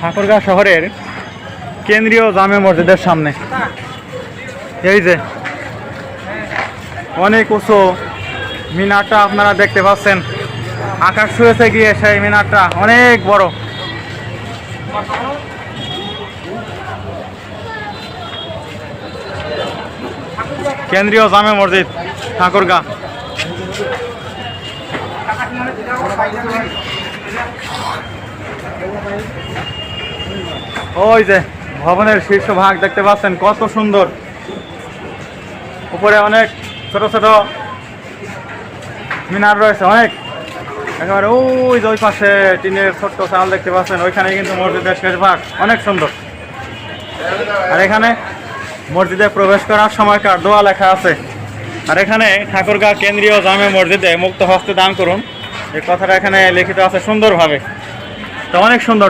ঠাকুরগাঁ শহরের কেন্দ্রীয় জামে মসজিদের সামনে। এই যে, অনেক উঁচু মিনারটা আপনারা দেখতে পাচ্ছেন। আকাশ ছুঁয়েছে গিয়ে সেই মিনারটা, অনেক বড়। কেন্দ্রীয় জামে মসজিদ, ঠাকুরগাঁ। ওই যে ভবনের শীর্ষ ভাগ দেখতে পাচ্ছেন, কত সুন্দর। উপরে অনেক ছোট ছোট মিনার রয়েছে, অনেক। একেবারে ওই যে ওই পাশে টিনের ছোট্ট চাল দেখতে পাচ্ছেন ওইখানে কিন্তু মসজিদের শেষ ভাগ, অনেক সুন্দর। আর এখানে মসজিদে প্রবেশ করার সময়কার দোয়া লেখা আছে। আর এখানে ঠাকুরগাঁ কেন্দ্রীয় জামে মসজিদে মুক্ত হস্তে দান করুন। এই কথাটা এখানে লিখিত আছে সুন্দরভাবে। তো অনেক সুন্দর